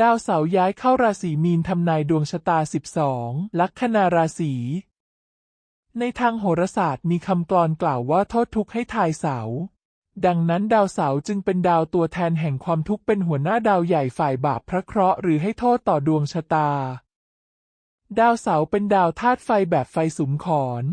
ดาวเสาร์ย้ายเข้าราศีมีนทำนายดวงชะตา 12 ลัคนาราศี ในทางโหราศาสตร์มีคำกลอนกล่าวว่าโทษทุกข์ให้ทายเสา ดังนั้นดาวเสาร์จึงเป็นดาวตัวแทนแห่งความทุกข์เป็นหัวหน้าดาวใหญ่ฝ่ายบาปพระเคราะห์หรือให้โทษต่อดวงชะตา ดาวเสาร์เป็นดาวธาตุไฟแบบไฟสุมขอน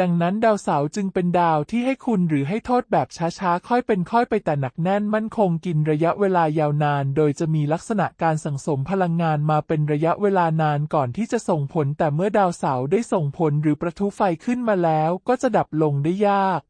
ดังนั้นดาวเสาร์จึงเป็นดาวที่ให้คุณหรือให้โทษแบบช้าๆ ค่อยเป็นค่อยไปแต่หนักแน่นมั่นคงกินระยะเวลายาวนาน โดยจะมีลักษณะการสั่งสมพลังงานมาเป็นระยะเวลานานก่อนที่จะส่งผล แต่เมื่อดาวเสาร์ได้ส่งผลหรือประทุไฟขึ้นมาแล้วก็จะดับลงได้ยาก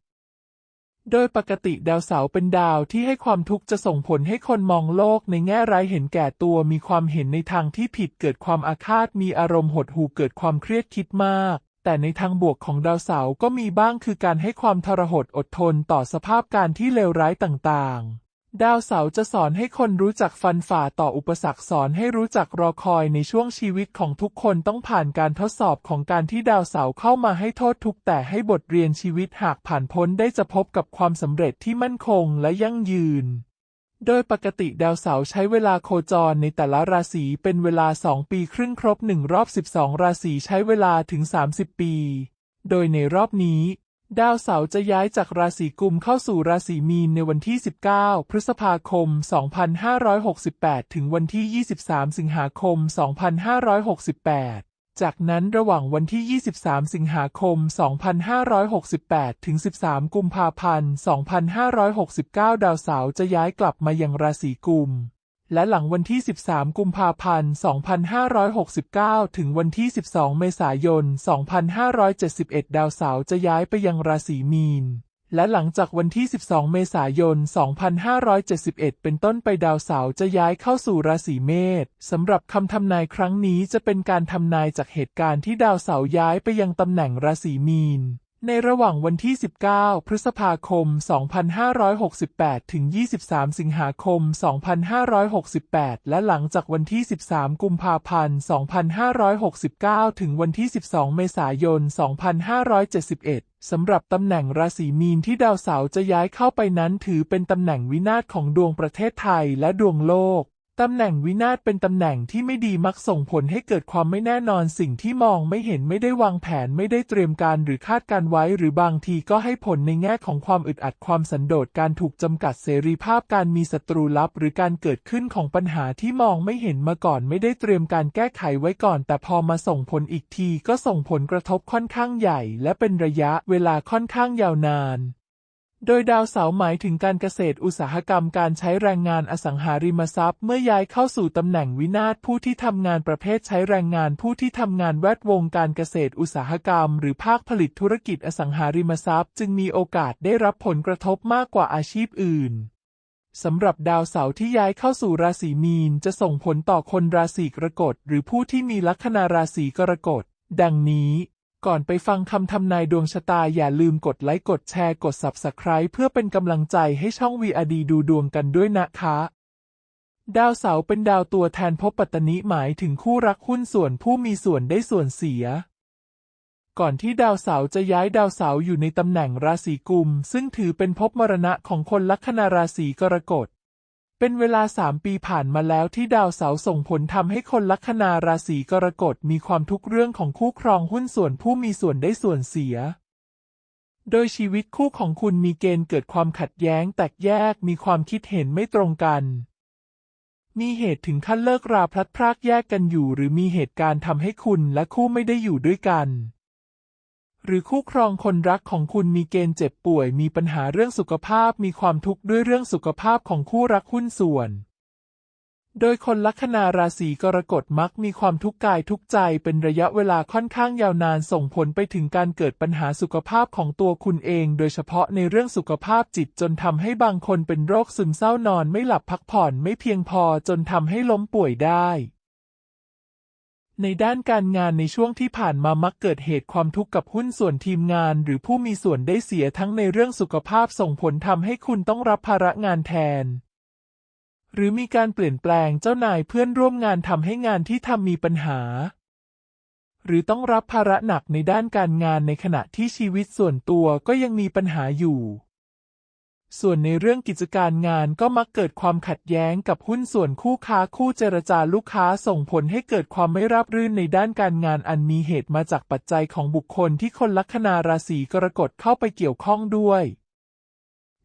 โดยปกติดาวเสาร์เป็นดาวที่ให้ความทุกข์จะส่งผลให้คนมองโลกในแง่ร้ายเห็นแก่ตัวมีความเห็นในทางที่ผิดเกิดความอาฆาตมีอารมณ์หดหู่เกิดความเครียดคิดมาก แต่ในทางบวกของดาวเสาร์ก็มีบ้างคือการให้ความทรหดอดทนต่อสภาพการที่เลวร้ายต่างๆ ดาวเสาร์จะสอนให้คนรู้จักฟันฝ่าต่ออุปสรรคสอนให้รู้จักรอคอยในช่วงชีวิตของทุกคนต้องผ่านการทดสอบของการที่ดาวเสาร์เข้ามาให้โทษทุกแต่ให้บทเรียนชีวิตหากผ่านพ้นได้จะพบกับความสำเร็จที่มั่นคงและยั่งยืน โดยปกติดาวเสาร์ใช้เวลาโคจรในแต่ละราศีเป็นเวลา 2 ปีครึ่งครบ 1 รอบ 12 ราศีใช้เวลาถึง 30 ปี โดยในรอบนี้ ดาวเสาร์จะย้ายจากราศีกุมเข้าสู่ราศีมีนในวันที่ 19 พฤษภาคม 2568 ถึงวันที่ 23 สิงหาคม 2568 จากนั้นระหว่างวันที่ 23 สิงหาคม 2568 ถึง 13 กุมภาพันธ์ 2569 ดาวเสาร์จะย้ายกลับมายังราศีกุม และหลังวันที่ 13 กุมภาพันธ์ 2569 ถึงวันที่ 12 เมษายน 2571 ดาวเสาร์จะย้ายไปยังราศีมีน และหลังจากวันที่ 12 เมษายน 2571 เป็นต้นไปดาวเสาร์จะย้ายเข้าสู่ราศีเมษสำหรับคำทำนายครั้งนี้จะเป็นการทำนายจากเหตุการณ์ที่ดาวเสาร์ย้ายไปยังตำแหน่งราศีมีน ในระหว่างวันที่ 19 พฤษภาคม 2568 ถึง 23 สิงหาคม 2568 และหลังจากวันที่ 13 กุมภาพันธ์ 2569 ถึงวันที่ 12 เมษายน 2571 สำหรับตำแหน่งราศีมีนที่ดาวเสาร์จะย้ายเข้าไปนั้นถือเป็นตำแหน่งวินาศของดวงประเทศไทยและดวงโลก ตำแหน่งวินาศเป็นตำแหน่งที่ไม่ดีมักส่งผลให้เกิดความไม่แน่นอนสิ่งที่มองไม่เห็นไม่ได้วางแผนไม่ได้เตรียมการหรือคาดการไว้ หรือบางทีก็ให้ผลในแง่ของความอึดอัดความสันโดษการถูกจำกัดเสรีภาพการมีศัตรูลับ หรือการเกิดขึ้นของปัญหาที่มองไม่เห็นมาก่อน ไม่ได้เตรียมการแก้ไขไว้ก่อน แต่พอมาส่งผลอีกทีก็ส่งผลกระทบค่อนข้างใหญ่ และเป็นระยะเวลาค่อนข้างยาวนาน โดยดาวเสาร์หมายถึงการเกษตรอุตสาหกรรมการใช้แรงงานอสังหาริมทรัพย์ เมื่อย้ายเข้าสู่ตำแหน่งวินาศผู้ที่ทำงานประเภทใช้แรงงานผู้ที่ทำงานแวดวงการเกษตรอุตสาหกรรม หรือภาคผลิตธุรกิจอสังหาริมทรัพย์ จึงมีโอกาสได้รับผลกระทบมากกว่าอาชีพอื่นสำหรับดาวเสาร์ที่ย้ายเข้าสู่ราศีมีนจะส่งผลต่อคนราศีกรกฎหรือผู้ที่มีลัคนาราศีกรกฎดังนี้ ก่อนไปฟังคำทำนายดวงชะตาอย่าลืมกดไลค์กดแชร์กด Subscribe เพื่อเป็นกำลังใจให้ช่อง VRD ดูดวงกันด้วยนะคะ ดาวเสาร์เป็นดาวตัวแทนภพปัตตนิหมายถึงคู่รักหุ้นส่วนผู้มีส่วนได้ส่วนเสีย ก่อนที่ดาวเสาร์จะย้ายดาวเสาร์อยู่ในตำแหน่งราศีกุม ซึ่งถือเป็นภพมรณะของคนลัคนาราศีกรกฎ เป็นเวลาสามปีผ่านมาแล้วที่ดาวเสาร์ส่งผลทำให้คนลัคนาราศีกรกฎมีความทุกข์เรื่องของคู่ครองหุ้นส่วนผู้มีส่วนได้ส่วนเสีย โดยชีวิตคู่ของคุณมีเกณฑ์เกิดความขัดแย้งแตกแยกมีความคิดเห็นไม่ตรงกัน มีเหตุถึงขั้นเลิกราพลัดพรากแยกกันอยู่ หรือมีเหตุการณ์ทำให้คุณและคู่ไม่ได้อยู่ด้วยกัน หรือคู่ครองคนรักของคุณมีเกณฑ์เจ็บป่วย มีปัญหาเรื่องสุขภาพ มีความทุกข์ด้วยเรื่องสุขภาพของคู่รักหุ้นส่วน โดยคนลัคนาราศีกรกฎมักมีความทุกข์กายทุกข์ใจเป็นระยะเวลาค่อนข้างยาวนานส่งผลไปถึงการเกิดปัญหาสุขภาพของตัวคุณเอง โดยเฉพาะในเรื่องสุขภาพจิตจนทำให้บางคนเป็นโรคซึมเศร้านอนไม่หลับพักผ่อนไม่เพียงพอจนทำให้ล้มป่วยได้ ในด้านการงานในช่วงที่ผ่านมามักเกิดเหตุความทุกข์กับหุ้นส่วนทีมงาน หรือผู้มีส่วนได้เสียทั้งในเรื่องสุขภาพส่งผลทำให้คุณต้องรับภาระงานแทน หรือมีการเปลี่ยนแปลงเจ้านายเพื่อนร่วมงานทำให้งานที่ทำมีปัญหา หรือต้องรับภาระหนักในด้านการงานในขณะที่ชีวิตส่วนตัวก็ยังมีปัญหาอยู่ ส่วนในเรื่องกิจการงานก็มักเกิดความขัดแย้งกับหุ้นส่วนคู่ค้าคู่เจรจาลูกค้าส่งผลให้เกิดความไม่ราบรื่นในด้านการงานอันมีเหตุมาจากปัจจัยของบุคคลที่คนลัคนาราศีกรกฎเข้าไปเกี่ยวข้องด้วย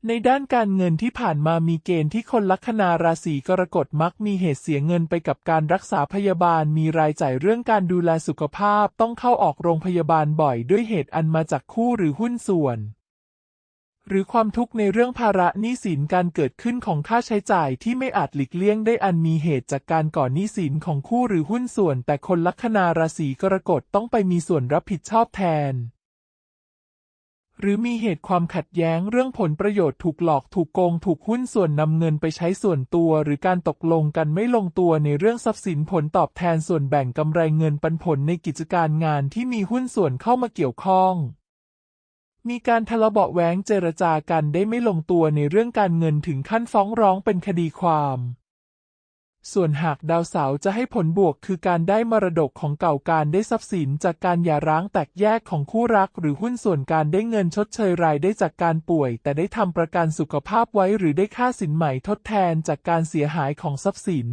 ในด้านการเงินที่ผ่านมามีเกณฑ์ที่คนลัคนาราศีกรกฎมักมีเหตุเสียเงินไปกับการรักษาพยาบาลมีรายจ่ายเรื่องการดูแลสุขภาพต้องเข้าออกโรงพยาบาลบ่อยด้วยเหตุอันมาจากคู่หรือหุ้นส่วน หรือความทุกข์ในเรื่องภาระหนี้สินการเกิดขึ้นของค่าใช้จ่ายที่ไม่อาจหลีกเลี่ยงได้อันมีเหตุจากการก่อนหนี้สินของคู่หรือหุ้นส่วน แต่คนลัคนาราศีกรกฎต้องไปมีส่วนรับผิดชอบแทน หรือมีเหตุความขัดแย้งเรื่องผลประโยชน์ถูกหลอกถูกโกงถูกหุ้นส่วนนำเงินไปใช้ส่วนตัว หรือการตกลงกันไม่ลงตัวในเรื่องทรัพย์สินผลตอบแทนส่วนแบ่งกำไรเงินปันผลในกิจการงานที่มีหุ้นส่วนเข้ามาเกี่ยวข้อง มีการทะเลาะเบาะแว้งเจรจากันได้ไม่ลงตัวในเรื่องการเงินถึงขั้นฟ้องร้องเป็นคดีความ ส่วนหากดาวเสาร์จะให้ผลบวกคือการได้มรดกของเก่าการได้ทรัพย์สินจากการหย่าร้างแตกแยกของคู่รัก หรือหุ้นส่วนการได้เงินชดเชยรายได้จากการป่วย แต่ได้ทำประกันสุขภาพไว้หรือได้ค่าสินใหม่ทดแทนจากการเสียหายของทรัพย์สิน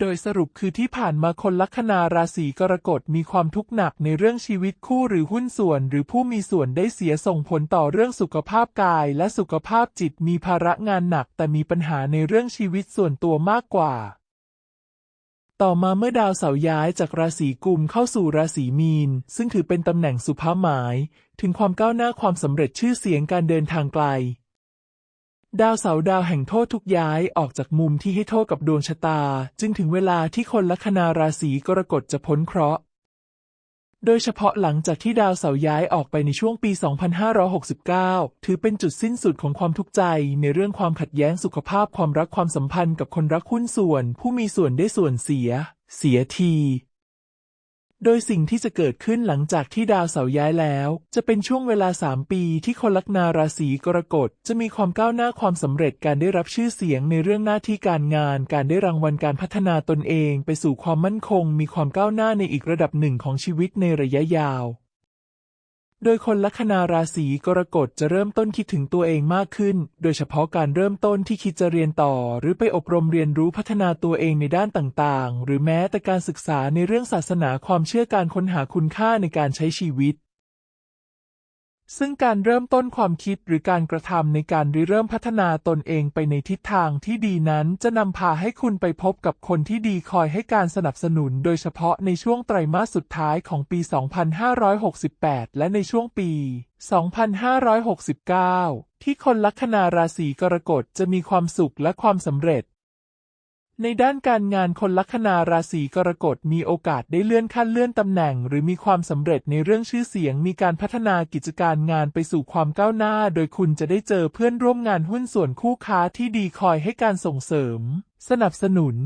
โดยสรุปคือที่ผ่านมาคนลัคนาราศีกรกฎมีความทุกข์หนักในเรื่องชีวิตคู่หรือหุ้นส่วน หรือผู้มีส่วนได้เสียส่งผลต่อเรื่องสุขภาพกายและสุขภาพจิตมีภาระงานหนักแต่มีปัญหาในเรื่องชีวิตส่วนตัวมากกว่า ต่อมาเมื่อดาวเสาร์ย้ายจากราศีกุมเข้าสู่ราศีมีน ซึ่งถือเป็นตำแหน่งสุภาพหมาย ถึงความก้าวหน้าความสำเร็จชื่อเสียงการเดินทางไกล ดาวเสาร์ดาวแห่งโทษทุกย้ายออกจากมุมที่ให้โทษกับดวงชะตา จึงถึงเวลาที่คนลัคนาราศีกรกฎจะพ้นเคราะห์ โดยเฉพาะหลังจากที่ดาวเสาร์ย้ายออกไปในช่วงปี 2569 ถือเป็นจุดสิ้นสุดของความทุกข์ใจ ในเรื่องความขัดแย้งสุขภาพความรักความสัมพันธ์กับคนรักหุ้นส่วน ผู้มีส่วนได้ส่วนเสีย เสียที โดยสิ่งที่จะเกิดขึ้นหลังจากที่ดาวเสาร์ย้ายแล้ว จะเป็นช่วงเวลา 3 ปีที่คนลัคนาราศีกรกฎจะมีความก้าวหน้าความสำเร็จการได้รับชื่อเสียงในเรื่องหน้าที่การงาน การได้รางวัลการพัฒนาตนเอง ไปสู่ความมั่นคง มีความก้าวหน้าในอีกระดับหนึ่งของชีวิตในระยะยาว โดยคนลัคนาราศีกรกฎจะเริ่มต้นคิดถึงตัวเองมากขึ้น โดยเฉพาะการเริ่มต้นที่คิดจะเรียนต่อ หรือไปอบรมเรียนรู้พัฒนาตัวเองในด้านต่างๆ หรือแม้แต่การศึกษาในเรื่องศาสนาความเชื่อการค้นหาคุณค่าในการใช้ชีวิต ซึ่งการเริ่มต้นความคิดหรือการกระทำในการริเริ่มพัฒนาตนเองไปในทิศทางที่ดีนั้นจะนำพาให้คุณไปพบกับคนที่ดีคอยให้การสนับสนุนโดยเฉพาะในช่วงไตรมาสสุดท้ายของปี 2568 และในช่วงปี 2569 ที่คนลัคนาราศีกรกฎจะมีความสุขและความสำเร็จ ในด้านการงานคนลัคนาราศีกรกฎมีโอกาสได้เลื่อนขั้นเลื่อนตำแหน่ง หรือมีความสำเร็จในเรื่องชื่อเสียง มีการพัฒนากิจการงานไปสู่ความก้าวหน้า โดยคุณจะได้เจอเพื่อนร่วมงานหุ้นส่วนคู่ค้าที่ดีคอยให้การส่งเสริม สนับสนุน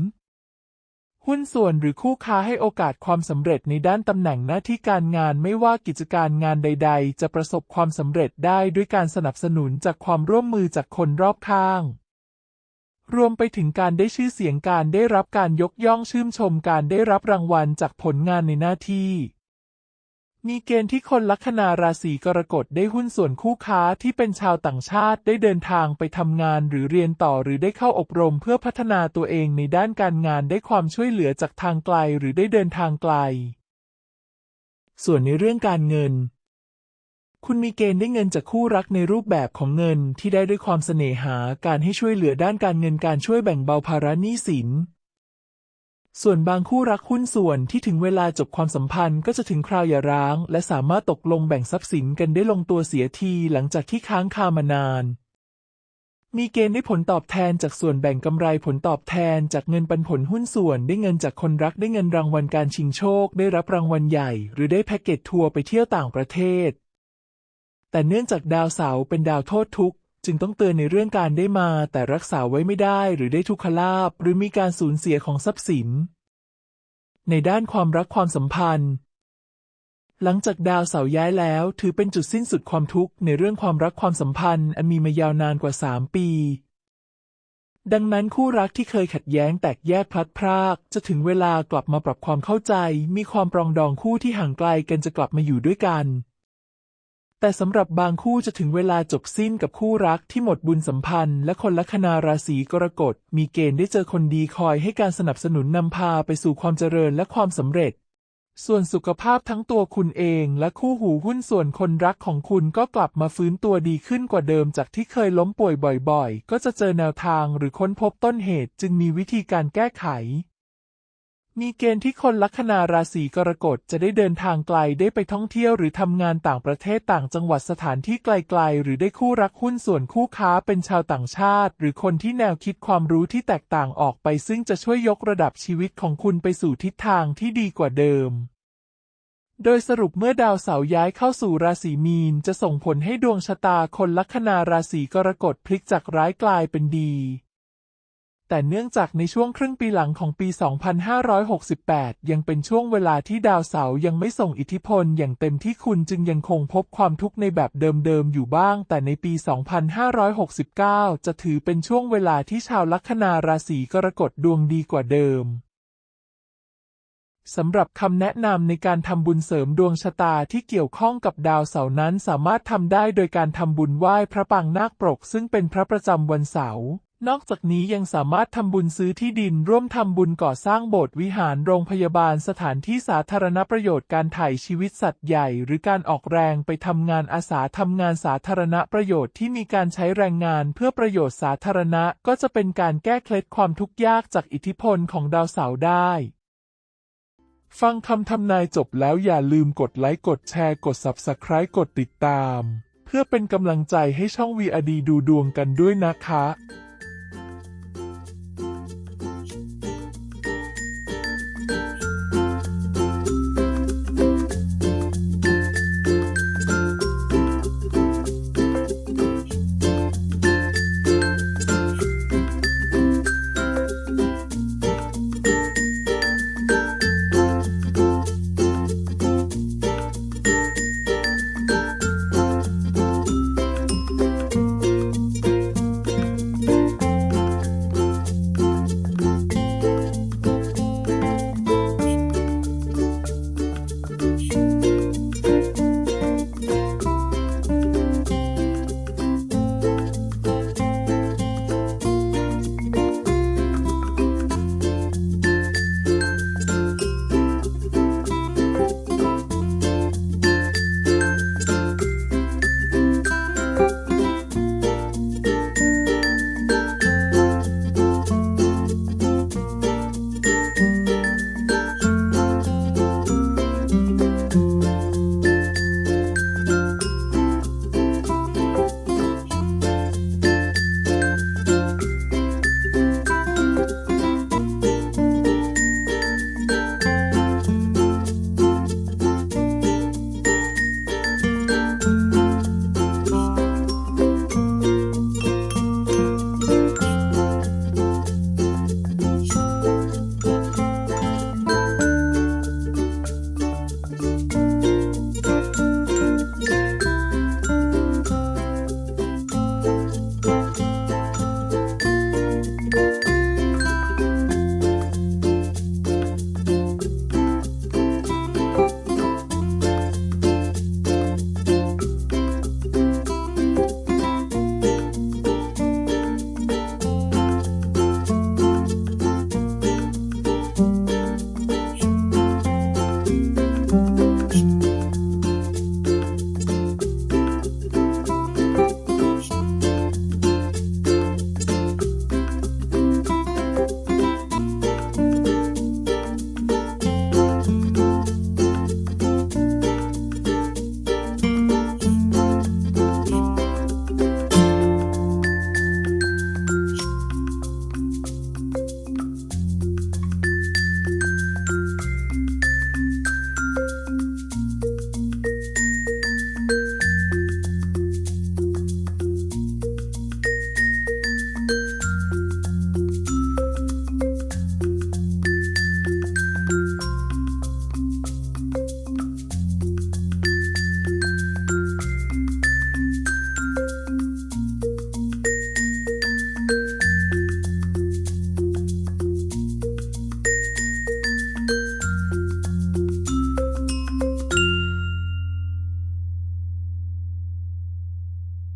หุ้นส่วนหรือคู่ค้าให้โอกาสความสำเร็จในด้านตำแหน่งหน้าที่การงานไม่ว่ากิจการงานใด ๆ จะประสบความสำเร็จได้ด้วยการสนับสนุนจากความร่วมมือจากคนรอบข้าง รวมไปถึงการได้ชื่อเสียงการได้รับการยกย่องชื่นชมการได้รับรางวัลจากผลงานในหน้าที่ มีเกณฑ์ที่คนลัคนาราศีกรกฎได้หุ้นส่วนคู่ค้าที่เป็นชาวต่างชาติได้เดินทางไปทำงานหรือเรียนต่อหรือได้เข้าอบรมเพื่อพัฒนาตัวเองในด้านการงานได้ความช่วยเหลือจากทางไกลหรือได้เดินทางไกล ส่วนในเรื่องการเงิน คุณมีเกณฑ์ได้เงินจากคู่รักในรูปแบบของเงินที่ได้ด้วยความเสน่หาการให้ช่วยเหลือด้านการเงินการช่วยแบ่งเบาภาระหนี้สิน ส่วนบางคู่รักหุ้นส่วนที่ถึงเวลาจบความสัมพันธ์ก็จะถึงคราวหย่าร้าง และสามารถตกลงแบ่งทรัพย์สินกันได้ลงตัวเสียทีหลังจากที่ค้างคามานาน มีเกณฑ์ได้ผลตอบแทนจากส่วนแบ่งกำไรผลตอบแทนจากเงินปันผลหุ้นส่วนได้เงินจากคนรักได้เงินรางวัลการชิงโชค ได้รับรางวัลใหญ่ หรือได้แพ็กเกจทัวร์ไปเที่ยวต่างประเทศ แต่เนื่องจากดาวเสาร์เป็นดาวโทษทุกข์ จึงต้องเตือนในเรื่องการได้มาแต่รักษาไว้ไม่ได้หรือได้ทุกขลาภหรือมีการสูญเสียของทรัพย์สิน ในด้านความรักความสัมพันธ์ หลังจากดาวเสาร์ย้ายแล้ว ถือเป็นจุดสิ้นสุดความทุกข์ในเรื่องความรักความสัมพันธ์ อันมีมายาวนานกว่า 3 ปี ดังนั้นคู่รักที่เคยขัดแย้งแตกแยกพลัดพราก จะถึงเวลากลับมาปรับความเข้าใจ มีความปรองดองคู่ที่ห่างไกลกันจะกลับมาอยู่ด้วยกัน แต่สำหรับบางคู่จะถึงเวลาจบสิ้นกับคู่รักที่หมดบุญสัมพันธ์ และคนลัคนาราศีกรกฎมีเกณฑ์ได้เจอคนดีคอยให้การสนับสนุนนำพาไปสู่ความเจริญและความสำเร็จ ส่วนสุขภาพทั้งตัวคุณเองและคู่หูหุ้นส่วนคนรักของคุณก็กลับมาฟื้นตัวดีขึ้นกว่าเดิมจากที่เคยล้มป่วยบ่อยๆ ก็จะเจอแนวทางหรือค้นพบต้นเหตุจึงมีวิธีการแก้ไข มีเกณฑ์ที่คนลัคนาราศีกรกฎจะได้เดินทางไกลได้ไปท่องเที่ยวหรือทำงานต่างประเทศต่างจังหวัดสถานที่ไกลๆ หรือได้คู่รักหุ้นส่วนคู่ค้าเป็นชาวต่างชาติ หรือคนที่แนวคิดความรู้ที่แตกต่างออกไป ซึ่งจะช่วยยกระดับชีวิตของคุณไปสู่ทิศทางที่ดีกว่าเดิม โดยสรุปเมื่อดาวเสาร์ย้ายเข้าสู่ราศีมีน จะส่งผลให้ดวงชะตาคนลัคนาราศีกรกฎพลิกจากร้ายกลายเป็นดี แต่เนื่องจากในช่วงครึ่งปีหลังของปี 2568 ยังเป็นช่วงเวลาที่ดาวเสาร์ยังไม่ส่งอิทธิพลอย่างเต็มที่คุณจึงยังคงพบความทุกข์ในแบบเดิมๆ อยู่บ้าง แต่ในปี 2569 จะถือเป็นช่วงเวลาที่ชาวลัคนาราศีกรกฎดวงดีกว่าเดิมสำหรับคำแนะนำในการทำบุญเสริมดวงชะตาที่เกี่ยวข้องกับดาวเสาร์นั้นสามารถทำได้โดยการทำบุญไหว้พระปางนาคปรกซึ่งเป็นพระประจำวันเสาร์ นอกจากนี้ยังสามารถทำบุญซื้อที่ดิน ร่วมทำบุญก่อสร้างโบสถ์วิหารโรงพยาบาลสถานที่สาธารณประโยชน์การถ่ายชีวิตสัตว์ใหญ่ หรือการออกแรงไปทำงานอาสาทำงานสาธารณประโยชน์ที่มีการใช้แรงงานเพื่อประโยชน์สาธารณะ ก็จะเป็นการแก้เคล็ดความทุกข์ยากจากอิทธิพลของดาวเสาร์ได้ ฟังคำทำนายจบแล้วอย่าลืมกดไลค์กดแชร์กด Subscribe กดติดตาม เพื่อเป็นกำลังใจให้ช่อง VRD ดูดวงกันด้วยนะคะ